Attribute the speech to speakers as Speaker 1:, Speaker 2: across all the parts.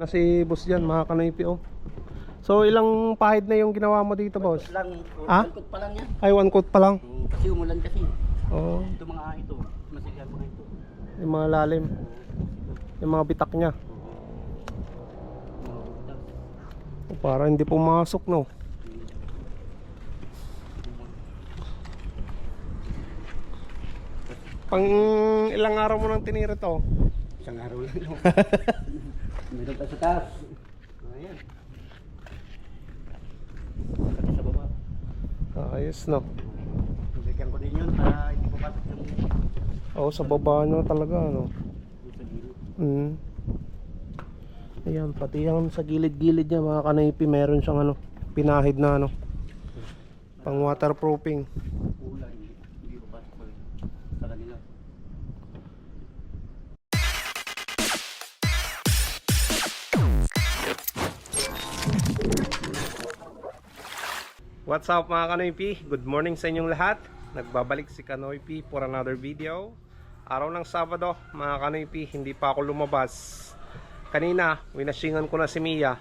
Speaker 1: Na si boss dyan, mga kanoypi oh. So ilang pahid na yung ginawa mo dito boss?
Speaker 2: lang,
Speaker 1: Ah?
Speaker 2: ah? pa lang yan.
Speaker 1: Ay, one coat pa lang.
Speaker 2: Hmm, Kasi umulan kasi.
Speaker 1: Oo,
Speaker 2: Ito mga ito, masigal mga ito.
Speaker 1: yung mga lalim. Yung mga bitak niya. Oh, para hindi pumasok no. Pang ilang araw mo nang tinira to?
Speaker 2: Isang araw lang. Meron pa sa taas. Ayan. Pati sa baba.
Speaker 1: Ayos no.
Speaker 2: Bigyan ko din yun para hindi papasok yung
Speaker 1: Oo, sa baba nyo talaga no.
Speaker 2: yung sa gilid.
Speaker 1: Mm. Ayan, pati yan sa gilid-gilid niya mga kanaypi, meron siyang ano, pinahid na ano, pang waterproofing.
Speaker 2: Ulan,
Speaker 1: What's up mga Kanoypi? Good morning sa inyong lahat. Nagbabalik si Kanoypi for another video. Araw ng Sabado, mga Kanoypi, hindi pa ako lumabas. Kanina, winasingan ko na si Mia.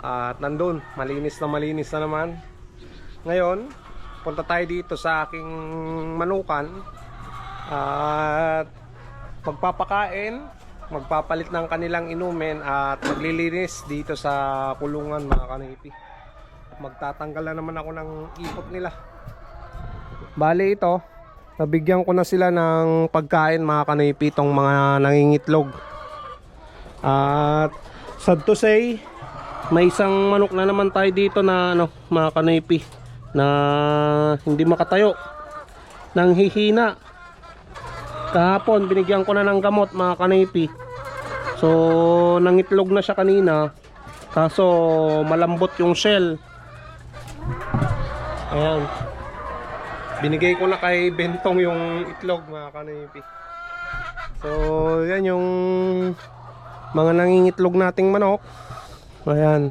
Speaker 1: At nandun, malinis na malinis na naman. Ngayon, punta tayo dito sa aking manukan. At magpapakain, magpapalit ng kanilang inumin at maglilinis dito sa kulungan mga Kanoypi magtatanggal na naman ako ng ipot nila. Bali ito nabigyan ko na sila ng pagkain mga kanipi tong mga nangingitlog. At sad to say may isang manok na naman tayo dito na ano mga kanipi na hindi makatayo. Nang hihina. Kahapon binigyan ko na ng gamot mga kanipi so nangitlog na siya kanina. Kaso malambot yung shell Ayan. Binigay ko na kay Bentong yung itlog mga kanipi. So, yan yung mga nangingitlog nating manok. Ayan.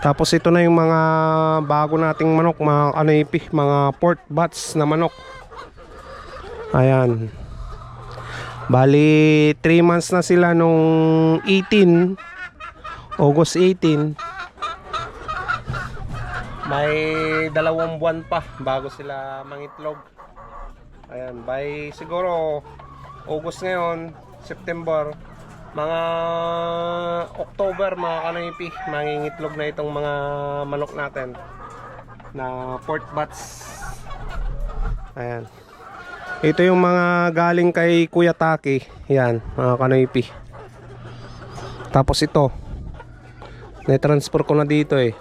Speaker 1: Tapos ito na yung mga bago nating manok, mga kanipi, mga port bats na manok. Ayan. Bali, 3 months na sila nung 18, August 18. May dalawang buwan pa bago sila mangitlog. Ayan, by siguro August ngayon, September, mga October mga kanipi, mangingitlog na itong mga manok natin na port bats. Ayan. Ito yung mga galing kay Kuya Taki. Yan, mga kanipi. Tapos ito. Na-transfer ko na dito eh.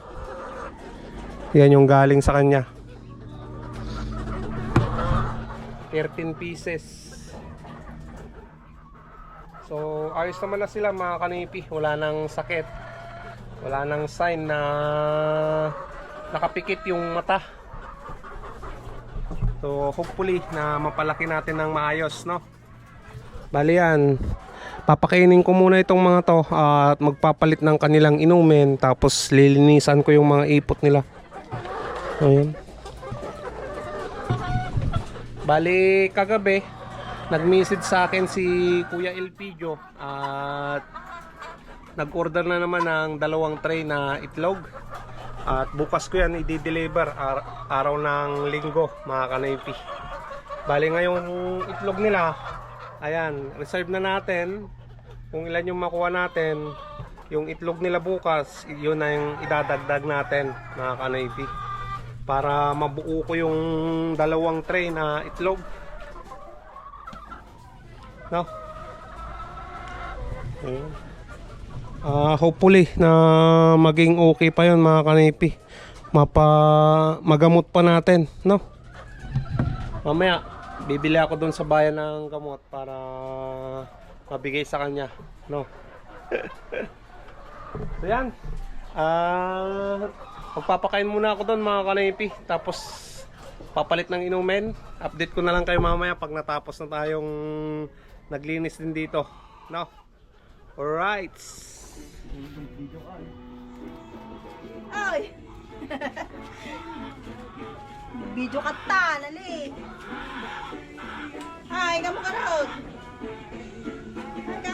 Speaker 1: Yan yung galing sa kanya. 13 pieces. So, ayos naman na sila mga kanipi. Wala nang sakit. Wala nang sign na nakapikit yung mata. So, hopefully na mapalaki natin ng maayos, no? Bali yan. Papakainin ko muna itong mga to at magpapalit ng kanilang inumin tapos lilinisan ko yung mga ipot nila. Ayun. Bali kagabi, nag-message sa akin si Kuya Elpidio at nag-order na naman ng dalawang tray na itlog. At bukas ko yan i-deliver ar- araw ng linggo mga kanaypi. Bali ngayong itlog nila, ayan, reserve na natin. Kung ilan yung makuha natin, yung itlog nila bukas, yun na yung idadagdag natin mga kanaypi para mabuo ko yung dalawang tray na itlog. No? Ah, hopefully na maging okay pa 'yon mga kanipi. Mapa magamot pa natin, no? Mamaya bibili ako doon sa bayan ng gamot para mabigay sa kanya, no? so yan. Ah, magpapakain muna ako doon mga kanipi. Tapos papalit ng inumin. Update ko na lang kayo mamaya pag natapos na tayong naglinis din dito. No? Alright.
Speaker 3: Ay! Video ka ta, nali. Ay, kamu ka. Ay,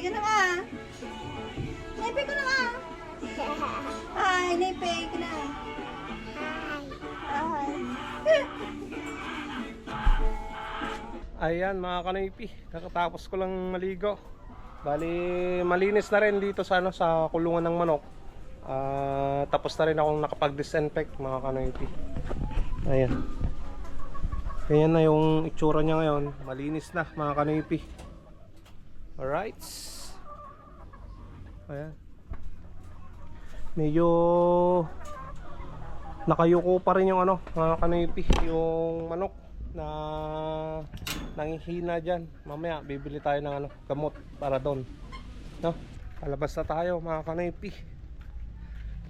Speaker 3: ka na nga. Naipay ko na nga. Hi, naipay ka na. Hi.
Speaker 1: Ayan mga kanaypi, kakatapos ko lang maligo. Bali, malinis na rin dito sa, ano, sa kulungan ng manok. Uh, tapos na rin akong nakapag-disinfect mga kanaypi. Ayan. Ayan na yung itsura niya ngayon. Malinis na mga kanaypi. Alright. Ayan. Medyo nakayuko pa rin yung ano, mga kanipi, yung manok na nangihina dyan. Mamaya bibili tayo ng ano, gamot para doon. No? Palabas na tayo mga kanipi.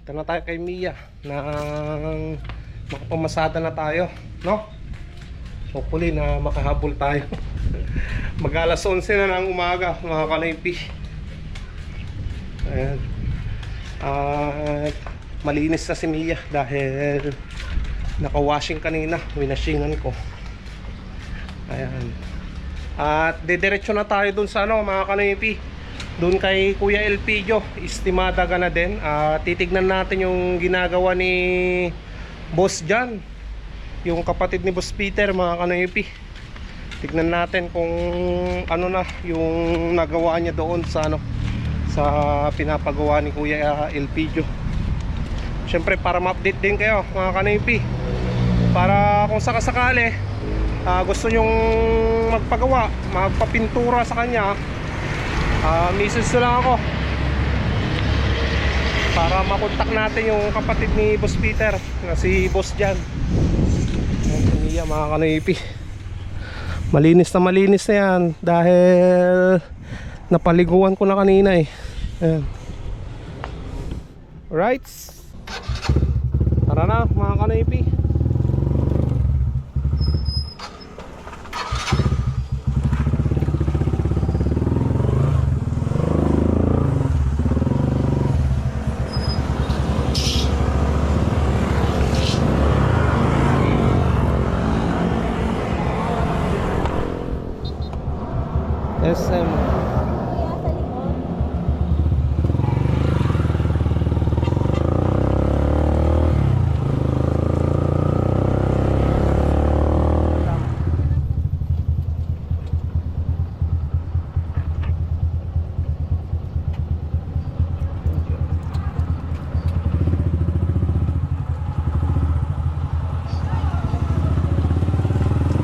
Speaker 1: Ito na tayo kay Mia nang makapamasada na tayo. No? Hopefully na makahabol tayo. Mag alas 11 na ng umaga mga kanipi. Ayan. At malinis na si Mia dahil naka-washing kanina. Winashingan ko. Ayan. At didiretso na tayo dun sa ano mga kanipi. Dun kay Kuya Elpidio. Estimada ka na din. At titignan natin yung ginagawa ni Boss Jan. Yung kapatid ni Boss Peter mga kanipi. Tignan natin kung ano na yung nagawa niya doon sa ano sa pinapagawa ni Kuya Elpidio. Siyempre para ma-update din kayo mga kanipi. Para kung sakasakali ah, gusto nyong magpagawa, magpapintura sa kanya, ah message lang ako. Para makontak natin yung kapatid ni Boss Peter na si Boss Jan. Mia, mga kanipi. Malinis na malinis na yan dahil napaliguan ko na kanina eh. Ayan. Alright. Tara na mga kanipi. SM.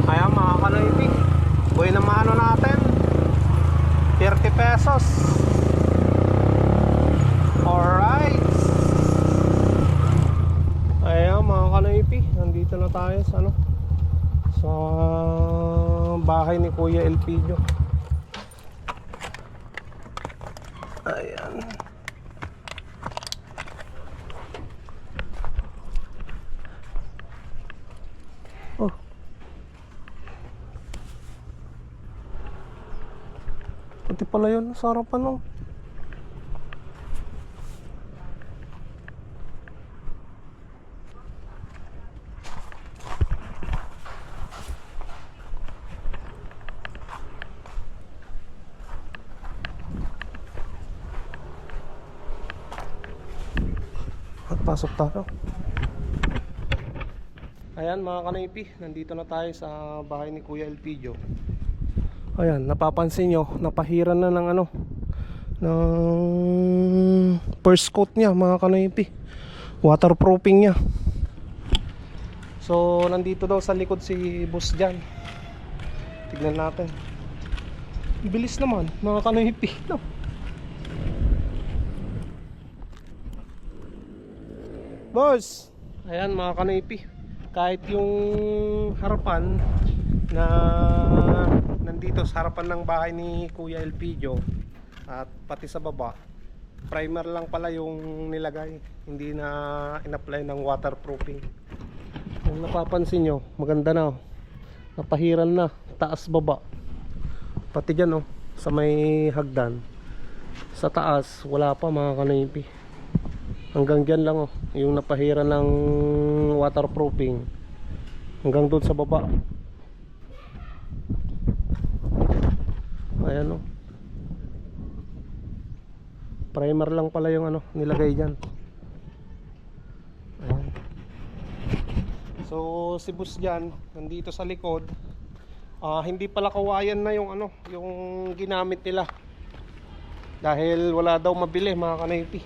Speaker 1: Ayan mga kanoypi Buhay na mano natin 30 pesos Alright Ayan mga kanoypi Nandito na tayo sa ano Sa bahay ni Kuya Elpidio Ayan Oh Pati pala yun sa harapan no. At pasok tayo. Ayan mga kanipi, nandito na tayo sa bahay ni Kuya Elpidio. Ayan, napapansin nyo, napahiran na ng ano, ng first coat niya mga kanipi. Waterproofing niya. So, nandito daw sa likod si Boss Jan. Tignan natin. Bilis naman, mga kanipi. No? Boss! Ayan mga kanipi. Kahit yung harapan na nandito sa harapan ng bahay ni Kuya Elpidio at pati sa baba primer lang pala yung nilagay. Hindi na in-apply ng waterproofing. Kung napapansin nyo maganda na oh. napahiran na taas baba. Pati dyan oh sa may hagdan sa taas wala pa mga kanipi hanggang dyan lang oh yung napahiran ng waterproofing. Hanggang doon sa baba ayan o primer lang pala yung ano nilagay dyan ayan so si bus dyan nandito sa likod Ah, hindi pala kawayan na yung ano, yung ginamit nila. Dahil wala daw mabili mga kanaypi.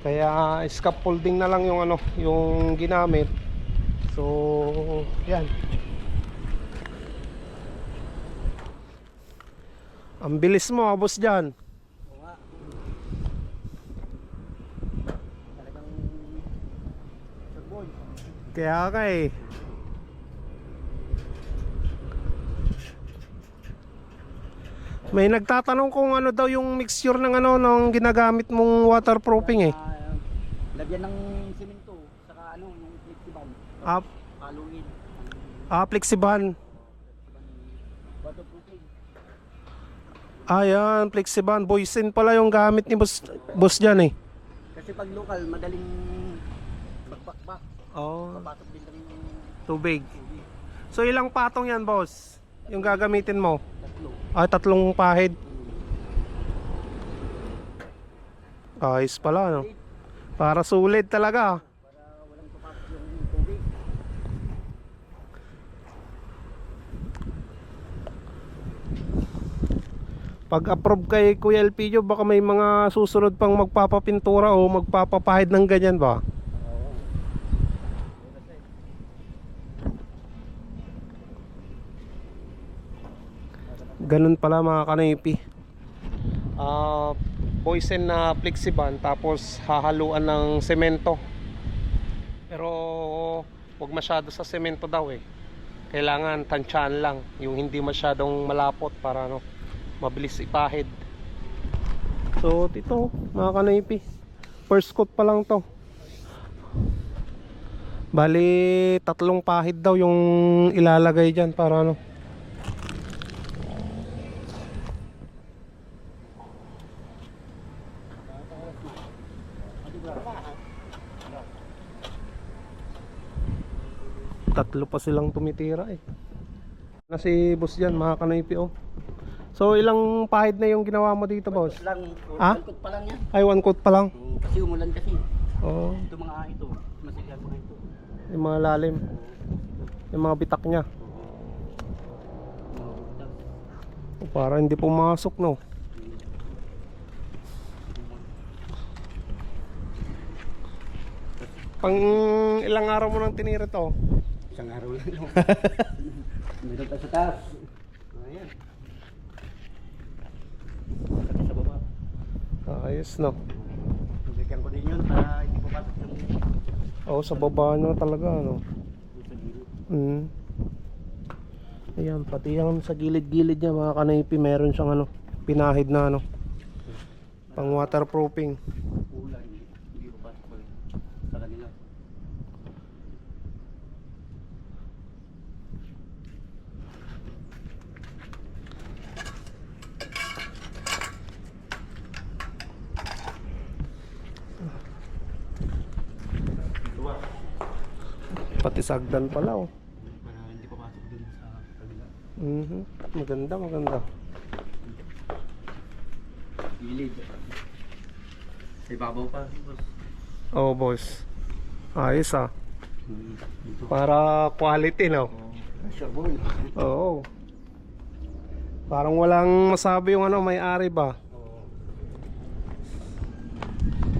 Speaker 1: Kaya scaffolding na lang yung ano, yung ginamit. So, yan. Ang bilis mo, ah, boss dyan. Kaya ka eh. May nagtatanong kung ano daw yung mixture ng ano ng ginagamit mong waterproofing eh.
Speaker 2: Ah, lagyan ng simento, saka ano, yung flexiban.
Speaker 1: Ah,
Speaker 2: Haluin.
Speaker 1: ah flexiban.
Speaker 2: Waterproofing.
Speaker 1: Ayan, flexiban. Boysen pala yung gamit ni boss, boss dyan eh.
Speaker 2: Kasi pag local, madaling bakbak-bak.
Speaker 1: Oh,
Speaker 2: Papasok din lang yung
Speaker 1: tubig.
Speaker 2: tubig.
Speaker 1: So ilang patong yan boss? Yung gagamitin mo?
Speaker 2: Tatlo.
Speaker 1: Ah, tatlong pahid. Ayos pala no. Para sulit talaga.
Speaker 2: Para walang papasok yung tubig.
Speaker 1: Pag approve kay Kuya Elpidio, baka may mga susunod pang magpapapintura o magpapapahid ng ganyan ba? Ganun pala mga kanaypi. Ah, poison na flexiban tapos hahaluan ng semento. Pero wag masyado sa semento daw eh. Kailangan tansyahan lang, yung hindi masyadong malapot para ano, mabilis ipahid. So, dito mga kanaypi. First coat pa lang to. Bali, tatlong pahid daw yung ilalagay dyan para ano. Tatlo pa silang tumitira eh. Na si boss dyan, mga kanaypi oh. So ilang pahid na yung ginawa mo dito boss?
Speaker 2: Lang,
Speaker 1: Ah?
Speaker 2: Kalkot pa lang yan.
Speaker 1: Ay one coat pa lang.
Speaker 2: Oo, Kasi umulan kasi.
Speaker 1: Oh,
Speaker 2: Ito mga ito, masigyan mga ito.
Speaker 1: yung mga lalim. Yung mga bitak niya. Oh, para hindi pumasok no. Pang ilang araw mo nang tinira to?
Speaker 2: Isang araw lang. Meron pa sa taas. Ayan. Kasi sa baba.
Speaker 1: Ayos no.
Speaker 2: Bigyan ko din yun para hindi papasok yung
Speaker 1: Oo, sa baba nyo talaga no.
Speaker 2: yung sa gilid.
Speaker 1: Mm. Ayan, pati yan sa gilid-gilid niya mga kanaypi, meron siyang ano, pinahid na ano, pang waterproofing.
Speaker 2: Ulan, hindi, hindi papasok pa sa kanila.
Speaker 1: Pati sagdan pala oh.
Speaker 2: Hindi papasok dun sa kanila.
Speaker 1: Mhm. Maganda, maganda.
Speaker 2: Gilid. Sa ibabaw pa. boss.
Speaker 1: Oh, boss. Ayos ah.
Speaker 2: Hmm, Dito.
Speaker 1: Para quality no.
Speaker 2: Sure boy.
Speaker 1: Oo. Parang walang masabi yung ano, may-ari ba?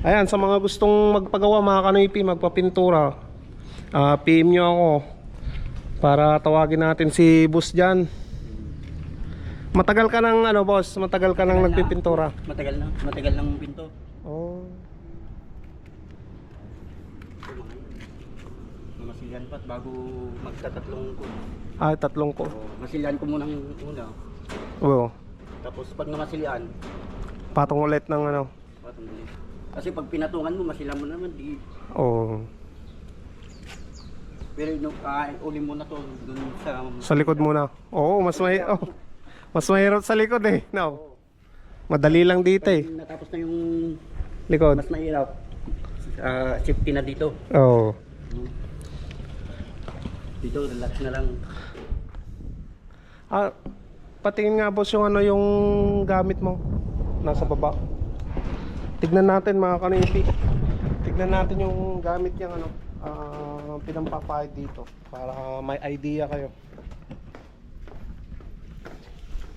Speaker 1: Ayan, sa mga gustong magpagawa mga kanoypi, magpapintura, ah PM nyo ako para tawagin natin si boss dyan. Matagal ka ng ano boss, matagal ka nang
Speaker 2: Matagal na.
Speaker 1: nagpipintura.
Speaker 2: Matagal na. Matagal ng pinto.
Speaker 1: Oh.
Speaker 2: Mamasilian pa bago magtatatlong ko.
Speaker 1: Ah, tatlong ko.
Speaker 2: So, masilian ko muna ng una.
Speaker 1: Oo.
Speaker 2: Tapos pag namasilian,
Speaker 1: Patong ulit ng ano.
Speaker 2: patong ulit. Kasi pag pinatungan mo, masilan mo naman, di.
Speaker 1: Oh.
Speaker 2: Pero yung uh, uli mo na to dun sa...
Speaker 1: Sa likod muna. Oo, mas may oh. Mas mahirap sa likod eh. No. Madali lang dito eh.
Speaker 2: Pag natapos na yung
Speaker 1: Likod.
Speaker 2: mas mahirap, ah, safety na dito.
Speaker 1: Oo.
Speaker 2: Dito, relax na lang.
Speaker 1: Ah, patingin nga boss yung ano yung gamit mo nasa baba. Tignan natin mga kanipi. Tignan natin yung gamit niyang ano, ah, pinampapahid dito para may idea kayo.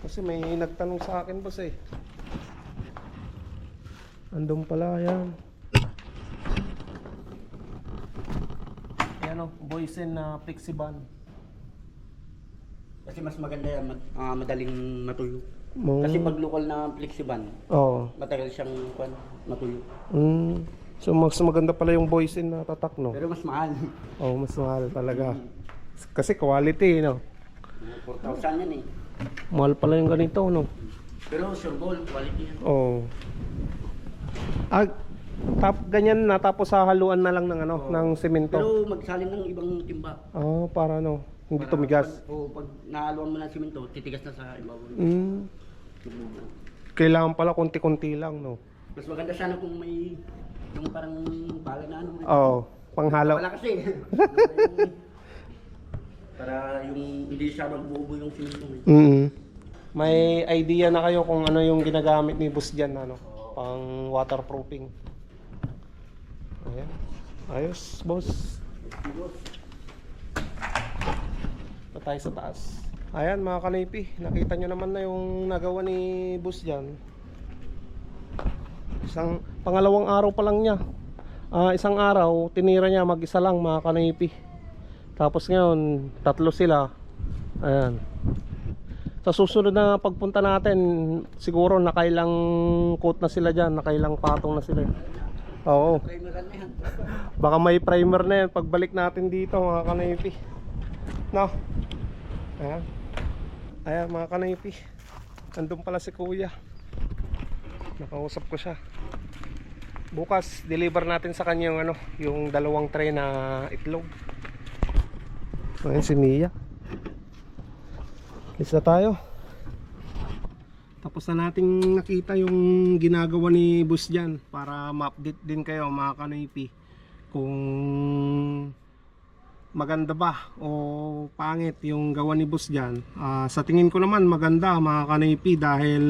Speaker 1: Kasi may nagtanong sa akin boss eh. Andun pala yan. Ayan o, Boysen na Pixiban.
Speaker 2: Kasi mas maganda yan, mad- ah, madaling matuyo.
Speaker 1: Mo-
Speaker 2: Kasi pag local na flexiban,
Speaker 1: Oo.
Speaker 2: matagal siyang kwan, matuyo.
Speaker 1: Mm. So mas maganda pala yung Boysen na tatak no?
Speaker 2: Pero mas mahal.
Speaker 1: Oo, mas mahal talaga. Kasi quality no?
Speaker 2: 4,000 yan eh.
Speaker 1: Mahal pala yung ganito no?
Speaker 2: Pero sure ball, quality yan.
Speaker 1: Oo. Ah, tap, ganyan na tapos hahaluan na lang ng ano, ng semento.
Speaker 2: Pero magsalin ng ibang timba.
Speaker 1: Oo, para ano, hindi
Speaker 2: Para
Speaker 1: tumigas.
Speaker 2: Pag, oh, pag naaluan mo ng simento, titigas na sa ibabaw.
Speaker 1: Mm. Kailangan pala konti-konti lang, no?
Speaker 2: Mas maganda sana kung may yung parang bala na ano.
Speaker 1: Oo, panghalaw.
Speaker 2: Wala kasi. para yung hindi siya magbubo yung simento. eh.
Speaker 1: Mm. May idea na kayo kung ano yung ginagamit ni boss dyan, ano? Pang waterproofing. Ayan. Ayos, boss. Pa tayo sa taas. Ayan mga kanipi, nakita nyo naman na yung nagawa ni boss dyan. Isang pangalawang araw pa lang niya. Ah, isang araw, tinira niya mag-isa lang mga kanipi. Tapos ngayon, tatlo sila. Ayan. Sa susunod na pagpunta natin, siguro nakailang coat na sila dyan, nakailang patong na sila. Oo. Baka may primer na yan pagbalik natin dito mga kanaypi. No? Ayan. Ayan mga kanaypi. Nandun pala si kuya. Nakausap ko siya. Bukas, deliver natin sa kanya yung ano, yung dalawang tray na itlog. Ayan si Mia. Alis na tayo. Tapos na nating nakita yung ginagawa ni Boss dyan para ma-update din kayo mga kanoypi kung maganda ba o pangit yung gawa ni Boss dyan. Ah, sa tingin ko naman maganda mga kanoypi dahil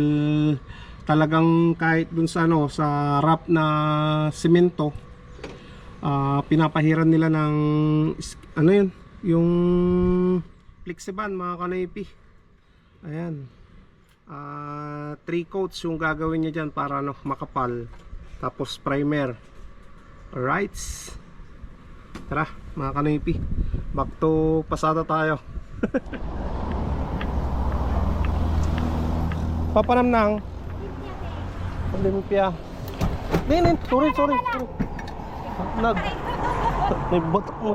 Speaker 1: talagang kahit dun sa ano sa wrap na semento ah, pinapahiran nila ng ano yun yung flexiban mga kanoypi ayan Ah, three coats yung gagawin niya dyan para ano, makapal. Tapos primer. Alright. Tara, mga kanipi. Back to pasada tayo. Papanamnang. Olimpia. Din, din. Sorry, sorry. Nag. May batok mo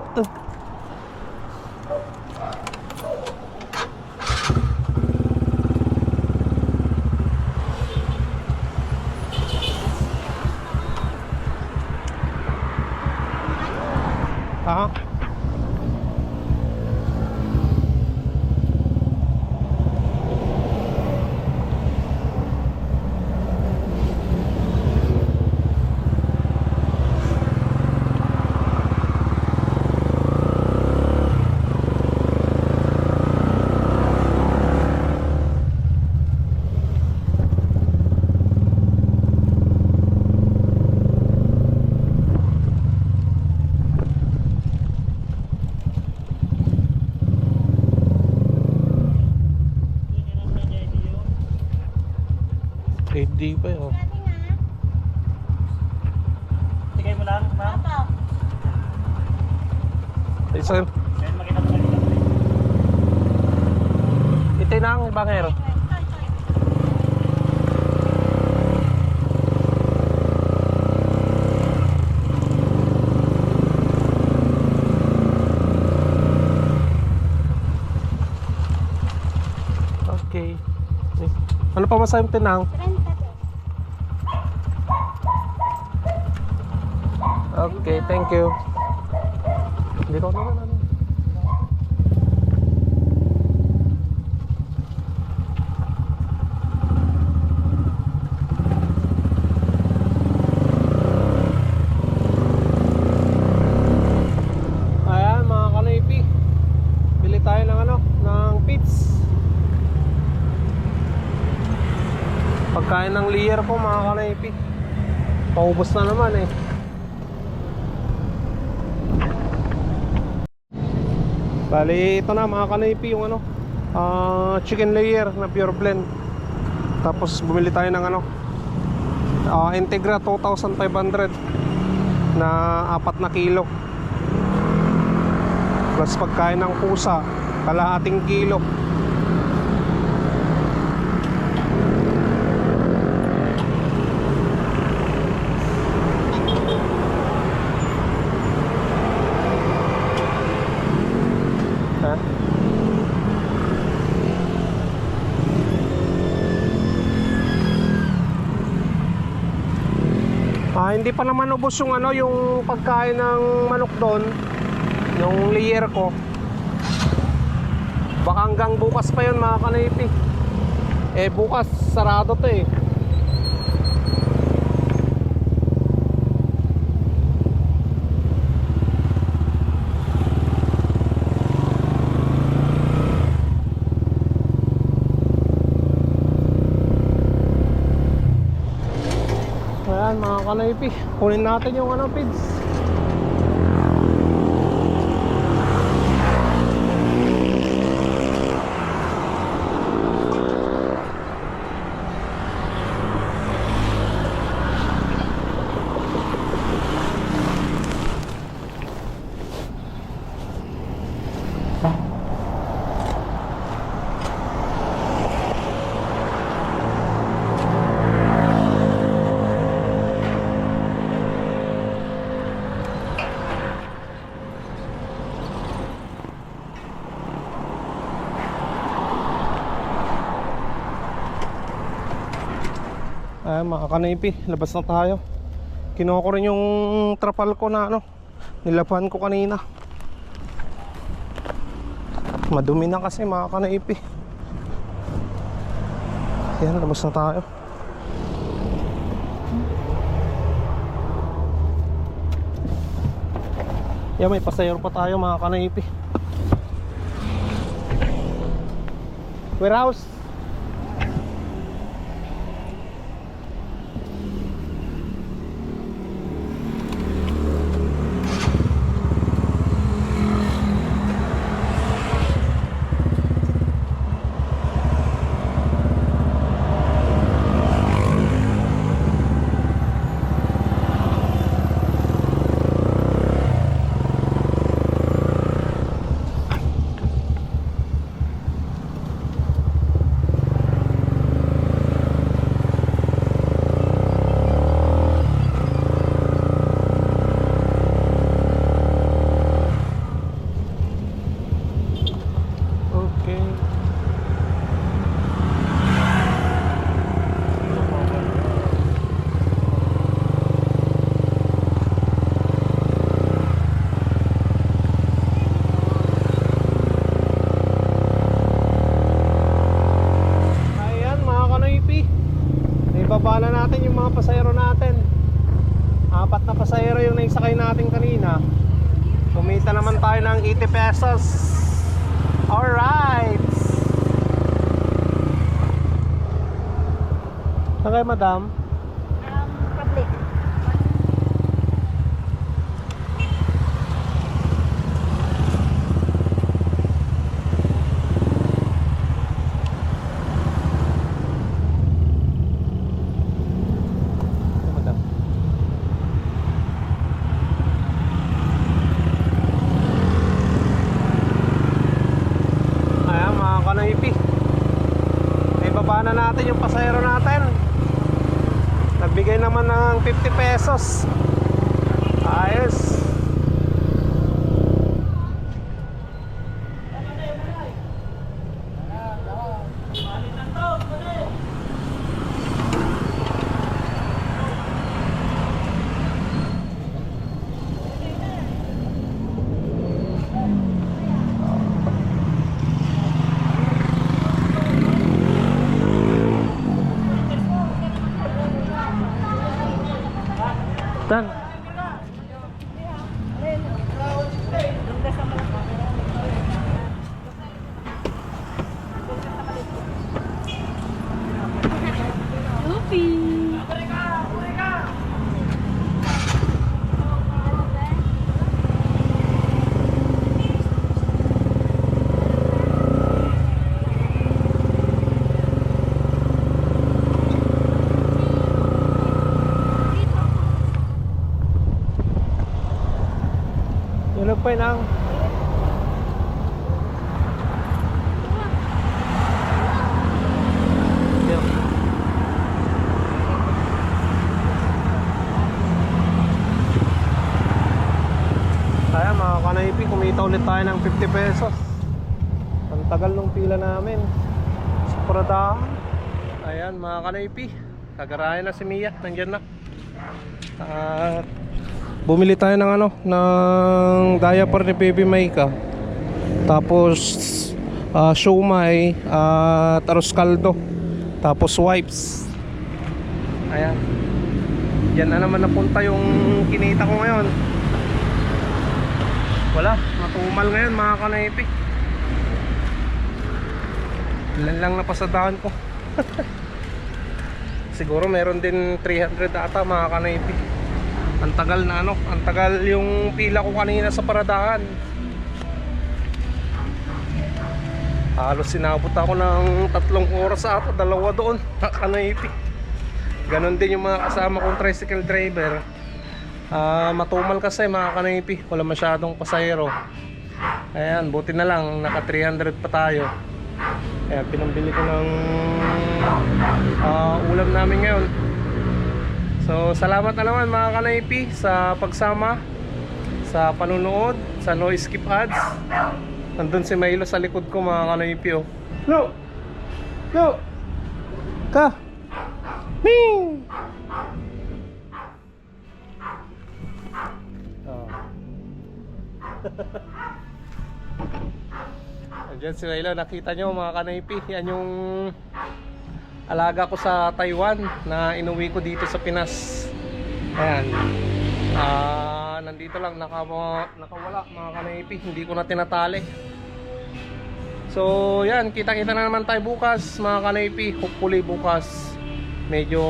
Speaker 1: Hindi pa eh, oh. yun.
Speaker 2: Tigay mo lang, ma'am. Apo. Ay, sir.
Speaker 1: Itay na ang bangero. Okay. Ano pa masayang tinang? 30. Tayo ng ano, ng pits. Pagkain ng layer po mga kanipi. Paubos na naman eh. Bali, ito na mga kanipi yung ano, ah, chicken layer na pure blend. Tapos bumili tayo ng ano, ah, Integra 2,500 na apat na kilo. Plus pagkain ng pusa, kalahating kilo. Hindi pa naman ubos yung ano, yung pagkain ng manok doon. Yung layer ko. Baka hanggang bukas pa yun mga kanipi. Eh bukas sarado to eh. Kanaypi Kunin natin yung ano pids Ayan mga kanaypi Labas na tayo. Kinuha ko rin yung trapal ko na ano Nilaban ko kanina. Madumi na kasi mga kanaypi. Ayan labas na tayo. Yan may pasayro pa tayo mga kanaypi. Warehouse Okay. Ayan mga kanoypi Ibaba na natin yung mga pasayro natin. Apat na pasayro yung naisakay natin kanina. Kumita naman tayo ng 80 pesos. Alright! Okay madam
Speaker 3: Um, public.
Speaker 1: Okay madam Ayan mga kanaypi May baba na natin yung pasayro natin Nagbigay naman ng 50 pesos Ayos Dan pa nang. Kaya mga kanaypi, kumita ulit tayo ng 50 pesos. Ang tagal ng pila namin. Sa Prada. Ayan mga kanaypi. Kagarayan na si Mia. Nandyan na. At bumili tayo ng ano, ng diaper ni Baby Maika. Tapos uh, siomay at arroz caldo. Tapos wipes. Ayan. Yan na naman napunta yung kinita ko ngayon. Wala, matumal ngayon mga kanaypi. Ilan lang napasadahan ko. Siguro meron din 300 ata mga kanaypi. Ang tagal na ano, ang tagal yung pila ko kanina sa paradahan. Halos sinabot ako ng tatlong oras ata, dalawa doon, kanaypi. Ganon din yung mga kasama kong tricycle driver. Ah, matumal kasi mga kanaypi, wala masyadong pasahero. Ayan, buti na lang, naka 300 pa tayo. Kaya pinambili ko ng ah, ulam namin ngayon. So, salamat na naman mga kanaypi sa pagsama, sa panunood, sa no skip ads. Nandun si Milo sa likod ko mga kanaypi oh. No! No! Ka! Ming! Oh. Andiyan si Milo, nakita nyo mga kanaypi, yan yung alaga ko sa Taiwan na inuwi ko dito sa Pinas. Ayan. Ah, nandito lang naka, nakawala mga kanaypi, hindi ko na tinatali. So, yan, kita-kita na naman tayo bukas mga kanaypi. Hopefully bukas medyo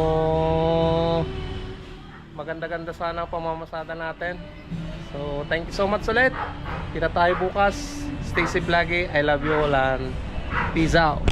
Speaker 1: maganda-ganda sana ang pamamasada natin. So, thank you so much ulit. Kita tayo bukas. Stay safe lagi. I love you all and peace out.